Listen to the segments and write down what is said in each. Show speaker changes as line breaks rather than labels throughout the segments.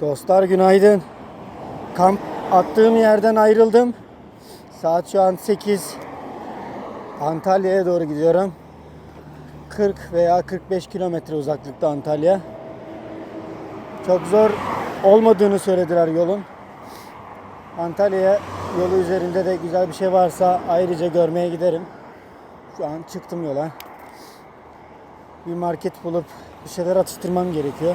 Dostlar günaydın. Kamp attığım yerden ayrıldım. Saat şu an 8. Antalya'ya doğru gidiyorum. 40 veya 45 kilometre uzaklıkta Antalya. Çok zor olmadığını söylediler yolun. Antalya'ya yolu üzerinde de güzel bir şey varsa ayrıca görmeye giderim. Şu an çıktım yola. Bir market bulup bir şeyler atıştırmam gerekiyor.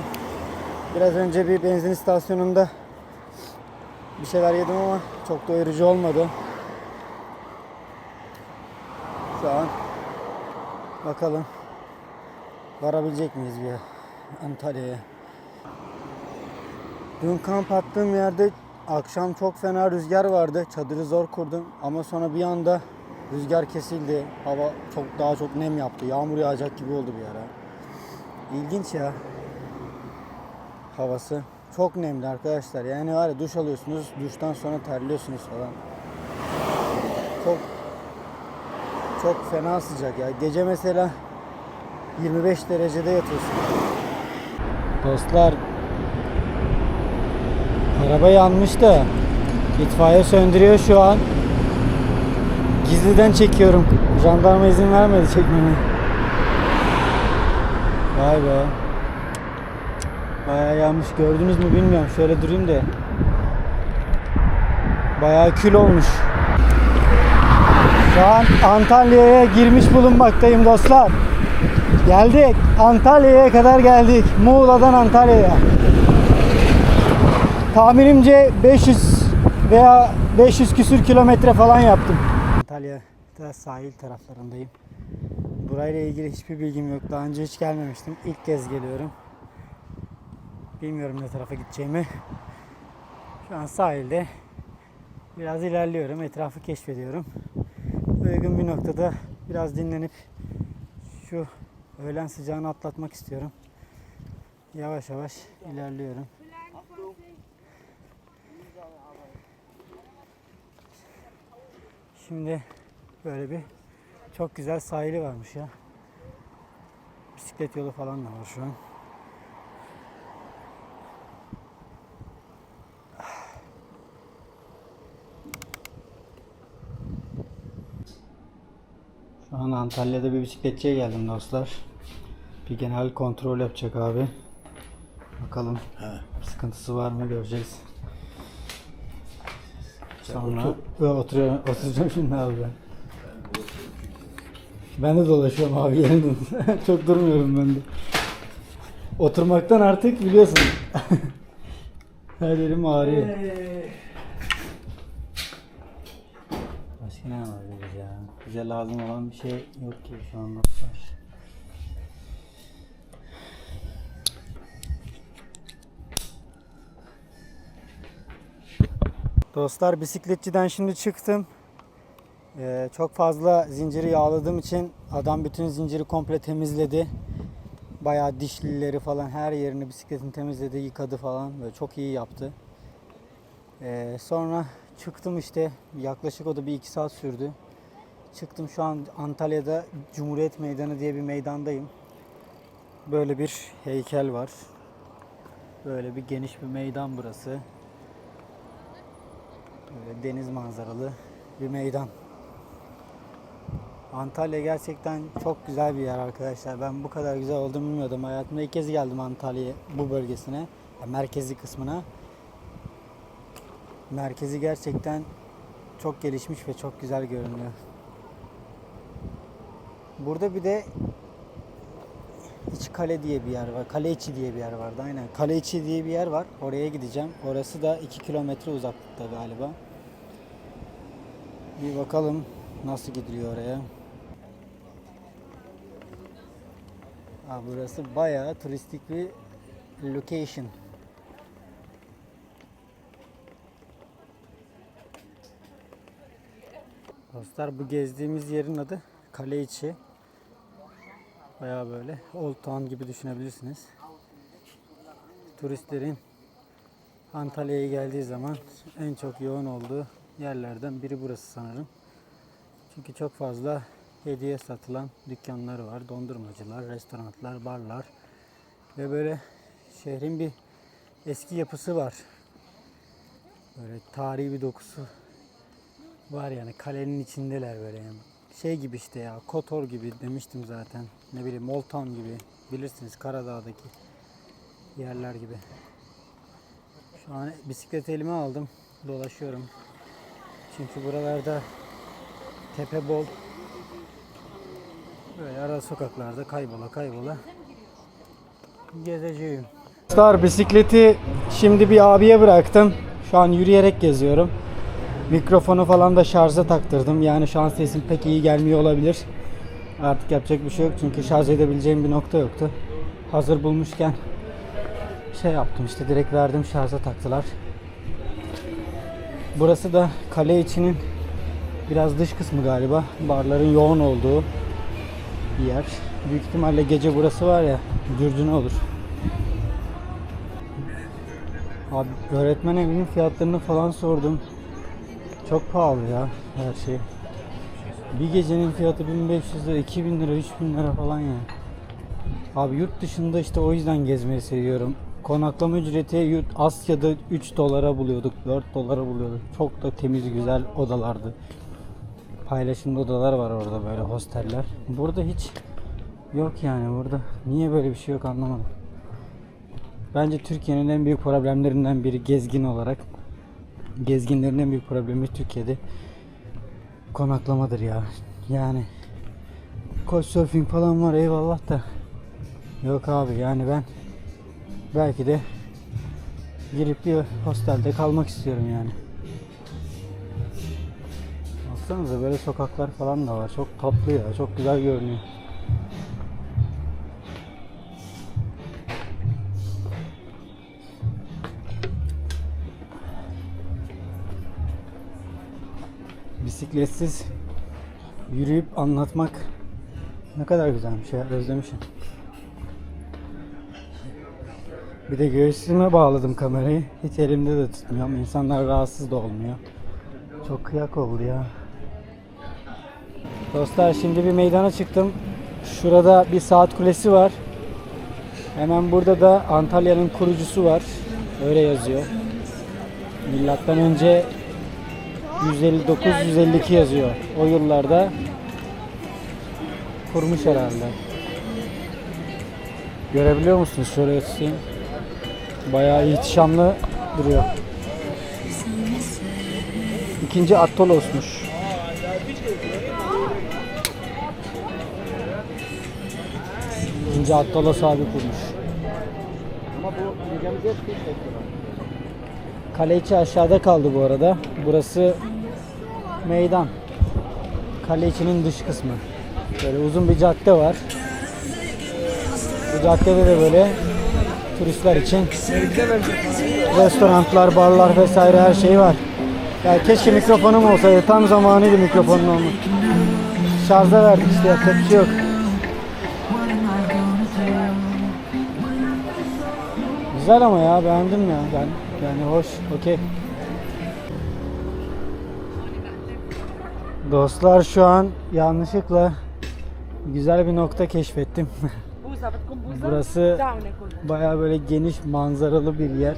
Biraz önce bir benzin istasyonunda bir şeyler yedim ama çok doyurucu olmadı. Şu an bakalım varabilecek miyiz bir Antalya'ya. Dün kamp attığım yerde akşam çok fena rüzgar vardı. Çadırı zor kurdum ama sonra bir anda rüzgar kesildi. Hava çok daha çok nem yaptı. Yağmur yağacak gibi oldu bir ara. İlginç ya havası. Çok nemli arkadaşlar. Yani var ya duş alıyorsunuz, duştan sonra terliyorsunuz falan. Çok çok fena sıcak ya. Gece mesela 25 derecede yatıyorsun. Dostlar araba yanmış da itfaiye söndürüyor şu an. Gizliden çekiyorum. Jandarma izin vermedi çekmeme. Vay be. Bayağı yanmış gördünüz mü bilmiyorum. Şöyle durayım da. Bayağı kül olmuş. Şu an Antalya'ya girmiş bulunmaktayım dostlar. Geldik. Antalya'ya kadar geldik. Muğla'dan Antalya'ya. Tahminimce 500 veya 500 küsür kilometre falan yaptım. Antalya'da sahil taraflarındayım. Burayla ilgili hiçbir bilgim yok. Daha önce hiç gelmemiştim. İlk kez geliyorum. Bilmiyorum ne tarafa gideceğimi. Şu an sahilde biraz ilerliyorum. Etrafı keşfediyorum. Uygun bir noktada biraz dinlenip şu öğlen sıcağını atlatmak istiyorum. Yavaş yavaş ilerliyorum. Şimdi böyle bir çok güzel sahili varmış ya. Bisiklet yolu falan da var şu an. Şu an Antalya'da bir bisikletçiye geldim dostlar. Bir genel kontrol yapacak abi. Bakalım sıkıntısı var mı göreceğiz. Sonra Yo, oturuyorum, oturacağım şimdi abi ben. Ben de dolaşıyorum abi yeniden. Çok durmuyorum ben de. Oturmaktan artık biliyorsun. Her yerim ağrıyor. Başka ne var? Bize lazım olan bir şey yok ki şu anda. Dostlar bisikletçiden şimdi çıktım. Ee, çok fazla zinciri yağladığım için adam bütün zinciri komple temizledi. Bayağı dişlileri falan her yerini bisikletin temizledi, yıkadı falan. Böyle çok iyi yaptı. Ee, sonra çıktım işte yaklaşık o da bir iki saat sürdü. Çıktım şu an Antalya'da Cumhuriyet Meydanı diye bir meydandayım. Böyle bir heykel var. Böyle bir geniş bir meydan burası. Böyle deniz manzaralı bir meydan. Antalya gerçekten çok güzel bir yer arkadaşlar. Ben bu kadar güzel olduğunu bilmiyordum. Hayatımda ilk kez geldim Antalya'ya bu bölgesine. yani merkezi kısmına. Merkezi gerçekten çok gelişmiş ve çok güzel görünüyor. Burada bir de İç Kale diye bir yer var. Kale içi diye bir yer vardı. Aynen. Kale içi diye bir yer var. Oraya gideceğim. Orası da 2 kilometre uzaklıkta galiba. Bir bakalım nasıl gidiliyor oraya. Aa, burası bayağı turistik bir location. Dostlar bu gezdiğimiz yerin adı Kale içi. Bayağı böyle Old Town gibi düşünebilirsiniz. Turistlerin Antalya'ya geldiği zaman en çok yoğun olduğu yerlerden biri burası sanırım. Çünkü çok fazla hediye satılan dükkanları var. Dondurmacılar, restoranlar, barlar ve böyle şehrin bir eski yapısı var. Böyle tarihi bir dokusu var yani kalenin içindeler böyle yani. Şey gibi işte ya Kotor gibi demiştim zaten. Ne bileyim Old Town gibi bilirsiniz Karadağ'daki yerler gibi. Şu an bisiklet elime aldım. Dolaşıyorum. Çünkü buralarda tepe bol. Böyle ara sokaklarda kaybola kaybola gezeceğim. Star bisikleti şimdi bir abiye bıraktım. Şu an yürüyerek geziyorum. Mikrofonu falan da şarja taktırdım. Yani şu an sesim pek iyi gelmiyor olabilir. Artık yapacak bir şey yok çünkü şarj edebileceğim bir nokta yoktu. Hazır bulmuşken şey yaptım işte direkt verdim şarja taktılar. Burası da kale içinin biraz dış kısmı galiba. Barların yoğun olduğu bir yer. Büyük ihtimalle gece burası var ya dürdüne olur. Abi öğretmen evinin fiyatlarını falan sordum. Çok pahalı ya her şey. Bir gecenin fiyatı 1500 lira, 2000 lira, 3000 lira falan ya. Abi yurt dışında işte o yüzden gezmeyi seviyorum. Konaklama ücreti yurt Asya'da 3 dolara buluyorduk, 4 dolara buluyorduk. Çok da temiz güzel odalardı. Paylaşımlı odalar var orada böyle hosteller. Burada hiç yok yani burada. Niye böyle bir şey yok anlamadım. Bence Türkiye'nin en büyük problemlerinden biri gezgin olarak. Gezginlerin en büyük problemi Türkiye'de konaklamadır ya. Yani Couchsurfing falan var eyvallah da yok abi yani ben belki de girip bir hostelde kalmak istiyorum yani. Baksanıza böyle sokaklar falan da var. Çok tatlı ya. Çok güzel görünüyor. Bisikletsiz yürüyüp anlatmak ne kadar güzelmiş ya. Özlemişim. Bir de göğsüme bağladım kamerayı. Hiç elimde de tutmuyorum. İnsanlar rahatsız da olmuyor. Çok kıyak oldu ya. Dostlar şimdi bir meydana çıktım. Şurada bir saat kulesi var. Hemen burada da Antalya'nın kurucusu var. Öyle yazıyor. Milattan önce 159-152 yazıyor. O yıllarda kurmuş herhalde. Görebiliyor musunuz? Şöyle tutayım. Bayağı ihtişamlı duruyor. İkinci Attolos'muş. İkinci Attolos abi kurmuş.
Ama bu.
Kale içi aşağıda kaldı bu arada. Burası meydan. Kale içinin dış kısmı. Böyle uzun bir cadde var. Bu caddede de böyle turistler için restoranlar, barlar vesaire her şey var. Ya keşke mikrofonum olsaydı. Tam zamanıydı mikrofonun olmak. Şarja verdik işte yapacak bir şey yok. Güzel ama ya beğendim ya ben. Yani hoş, okey. Dostlar şu an yanlışlıkla güzel bir nokta keşfettim. Burası Baya böyle geniş manzaralı bir yer.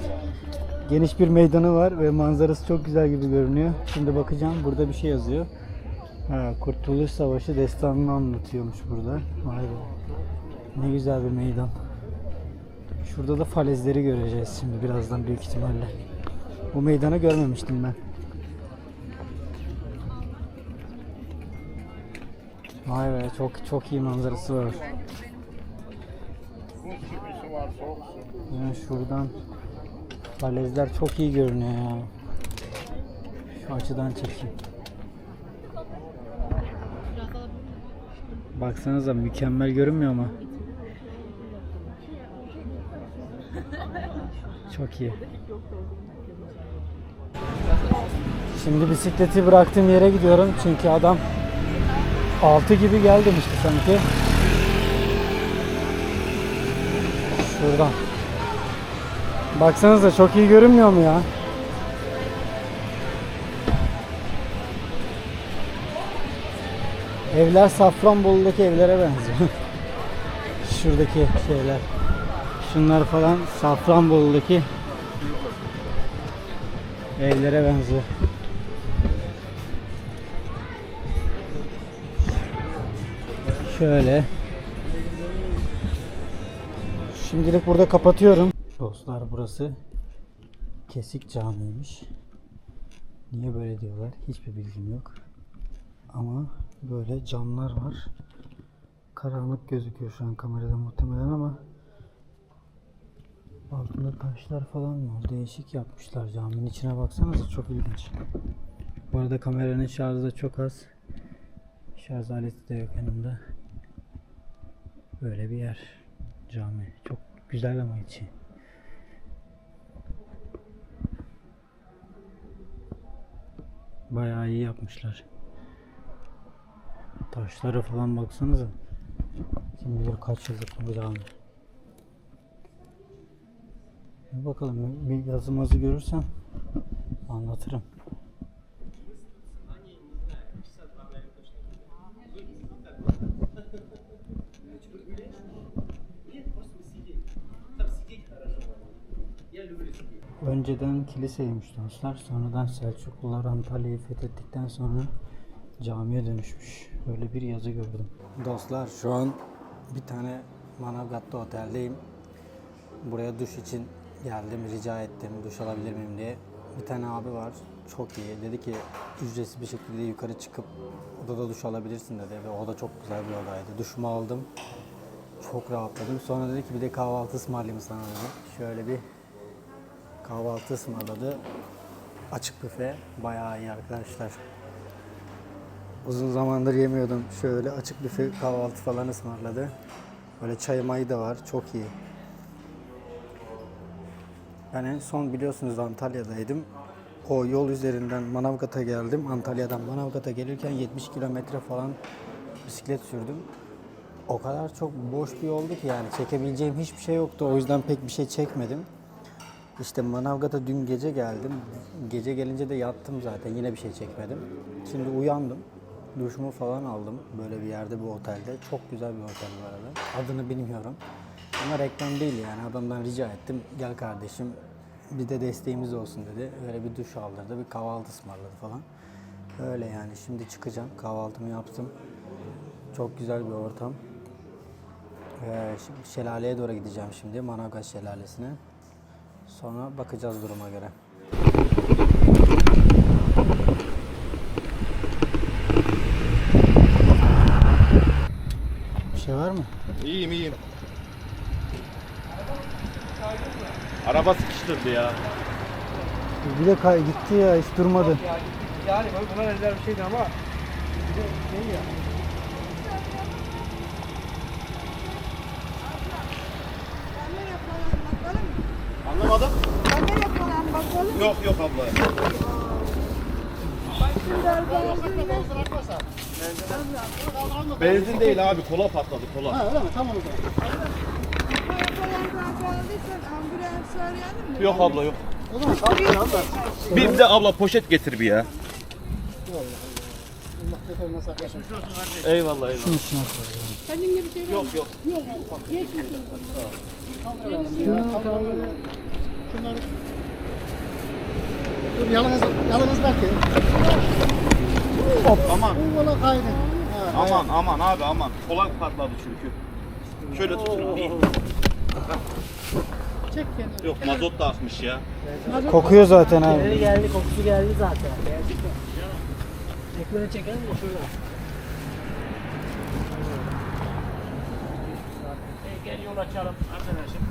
Geniş bir meydanı var ve manzarası çok güzel gibi görünüyor. Şimdi bakacağım burada bir şey yazıyor. Ha, Kurtuluş Savaşı destanını anlatıyormuş burada. Vay be. Ne güzel bir meydan. Şurada da falezleri göreceğiz şimdi birazdan büyük ihtimalle. Bu meydanı görmemiştim ben. Vay be çok çok iyi manzarası var. Yani şuradan falezler çok iyi görünüyor ya. Şu açıdan çekeyim. Baksanıza mükemmel görünmüyor mu? Çok iyi. Şimdi bisikleti bıraktığım yere gidiyorum çünkü adam 6 gibi gel demişti sanki. Şuradan. Baksanıza çok iyi görünmüyor mu ya? Evler Safranbolu'daki evlere benziyor. Şuradaki şeyler. Şunlar falan Safranbolu'daki Evlere benziyor. Şöyle. Şimdilik burada kapatıyorum. Dostlar burası Kesik Camii'ymiş. Niye böyle diyorlar hiçbir bilgim yok. Ama böyle camlar var. Karanlık gözüküyor şu an kamerada muhtemelen ama altında taşlar falan var. Değişik yapmışlar caminin içine baksanıza çok ilginç. Bu arada kameranın şarjı da çok az. Şarj aleti de yok yanımda. Böyle bir yer. Cami. Çok güzel ama içi. Bayağı iyi yapmışlar. Taşlara falan baksanıza. Kim bilir kaç yıllık bu cami. Bakalım bir yazı mazı görürsem anlatırım. Önceden kiliseymiş dostlar. Sonradan Selçuklular Antalya'yı fethettikten sonra camiye dönüşmüş. Böyle bir yazı gördüm. Dostlar şu an bir tane Manavgat'ta oteldeyim. Buraya duş için geldim. Rica ettim duş alabilir miyim diye. Bir tane abi var. Çok iyi. Dedi ki ücretsiz bir şekilde yukarı çıkıp odada duş alabilirsin dedi. Ve o da çok güzel bir odaydı. Duşumu aldım. Çok rahatladım. Sonra dedi ki bir de kahvaltı ısmarlayayım sana dedi. Şöyle bir kahvaltı ısmarladı. Açık büfe. Bayağı iyi arkadaşlar. Uzun zamandır yemiyordum. Şöyle açık büfe kahvaltı falan ısmarladı. Böyle çay mayı da var. Çok iyi. Ben en son biliyorsunuz Antalya'daydım. O yol üzerinden Manavgat'a geldim. Antalya'dan Manavgat'a gelirken 70 kilometre falan bisiklet sürdüm. O kadar çok boş bir yoldu ki yani çekebileceğim hiçbir şey yoktu. O yüzden pek bir şey çekmedim. İşte Manavgat'a dün gece geldim. Gece gelince de yattım zaten. Yine bir şey çekmedim. Şimdi uyandım. Duşumu falan aldım. Böyle bir yerde bir otelde. Çok güzel bir otel bu arada. Adını bilmiyorum. Ama reklam değil yani. Adamdan rica ettim. Gel kardeşim bir de desteğimiz olsun dedi. Öyle bir duş aldırdı. Bir kahvaltı ısmarladı falan. Öyle yani. Şimdi çıkacağım. Kahvaltımı yaptım. Çok güzel bir ortam. Ee, şimdi şelaleye doğru gideceğim şimdi. Manavgat Şelalesi'ne. Sonra bakacağız duruma göre. Bir şey var mı?
İyiyim iyiyim. Araba sıkıştırdı ya.
Bir de kay gitti ya hiç durmadı.
Yani buna benzer bir şeydi ama bir de şey ya.
Anlamadım.
Kamera falan bakalım.
Yok yok abla. Benzin değil abi kola patladı kola.
Ha öyle mi? Tamam o zaman.
Ambulans arayalım mı?
Yok abla yok.
O zaman kalkın abla.
Bir de abla poşet getir bir ya.
Allah beterinden saklasın.
Eyvallah eyvallah.
Senin gibi şey var?
Yok yok.
Geçmiş olsun.
Şunları Dur yalnız, yalnız belki.
Aman
Bu yola kaydı. Ha,
aman aman abi aman. Kola patladı çünkü. Şöyle tutun abi.
Çek kendini.
Yok mazot da akmış ya.
Kokuyor zaten abi.
Geldi geldi kokusu geldi zaten. Ekmeğini çekelim de şurada. Gel yol açalım arkadaşım.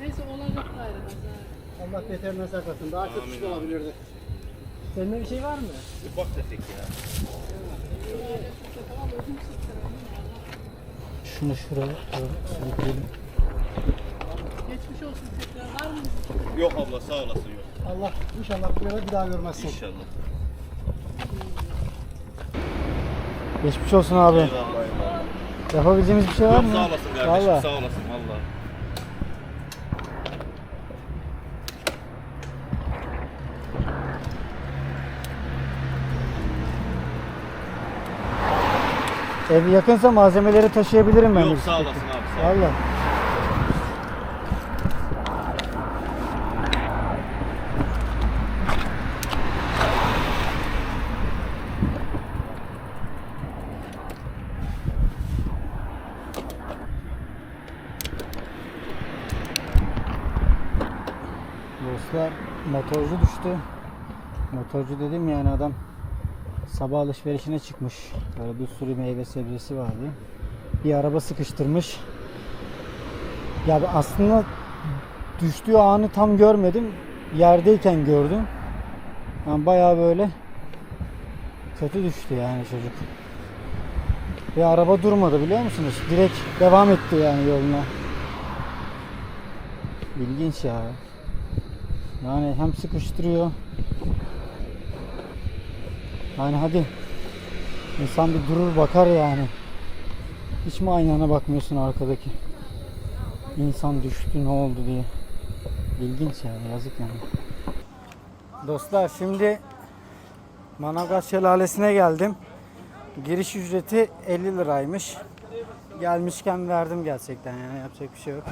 Neyse olacak gayrı.
Allah beterinden saklasın. Daha kötü şey olabilirdi.
Senin bir şey var mı?
Bir bak desek ya.
Şunu şuraya doğru sürükleyelim.
Geçmiş olsun tekrar. Var mı?
Yok abla sağ olasın yok.
Allah inşallah bu bir daha görmezsin.
İnşallah.
Geçmiş olsun abi.
Eyvallah.
Yapabileceğimiz bir şey var
Yok
mı?
sağ olasın kardeşim
Vallahi.
sağ olasın valla.
Ev yakınsa malzemeleri taşıyabilirim ben.
Yok sağ olasın abi. Sağ
Valla. Dostlar motorcu düştü. Motorcu dedim yani adam sabah alışverişine çıkmış. Böyle bir sürü meyve sebzesi vardı. Bir araba sıkıştırmış. Ya aslında düştüğü anı tam görmedim. Yerdeyken gördüm. Yani bayağı böyle kötü düştü yani çocuk. Ve araba durmadı biliyor musunuz? Direkt devam etti yani yoluna. İlginç ya. Yani hem sıkıştırıyor. Yani hadi. İnsan bir durur bakar yani. Hiç mi aynana bakmıyorsun arkadaki? İnsan düştü ne oldu diye. İlginç yani yazık yani. Dostlar şimdi Manavgat Şelalesi'ne geldim. Giriş ücreti 50 liraymış. Gelmişken verdim gerçekten yani yapacak bir şey yok.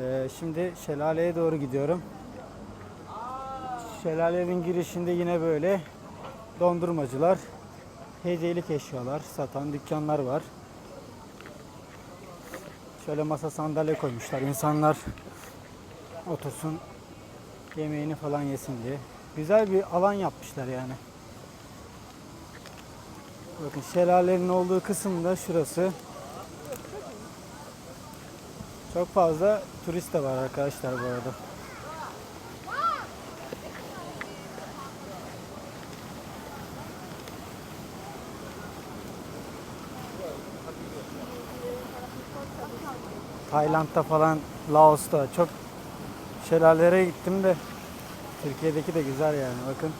Ee, şimdi şelaleye doğru gidiyorum. Şelalenin girişinde yine böyle dondurmacılar, hediyelik eşyalar satan dükkanlar var. Şöyle masa sandalye koymuşlar. İnsanlar otursun, yemeğini falan yesin diye. Güzel bir alan yapmışlar yani. Bakın şelalenin olduğu kısım da şurası. Çok fazla turist de var arkadaşlar bu arada. Tayland'da falan, Laos'ta çok şelalelere gittim de Türkiye'deki de güzel yani bakın.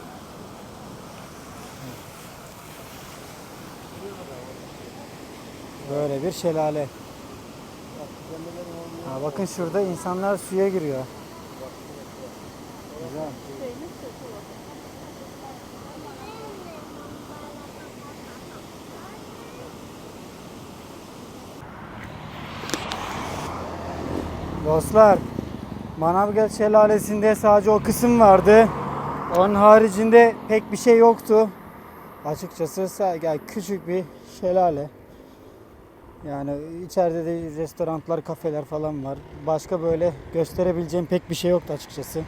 Böyle bir şelale. Ha, bakın şurada insanlar suya giriyor. Güzel. Dostlar, Manavgat Şelalesi'nde sadece o kısım vardı. Onun haricinde pek bir şey yoktu. Açıkçası sadece küçük bir şelale. Yani içeride de restoranlar, kafeler falan var. Başka böyle gösterebileceğim pek bir şey yoktu açıkçası.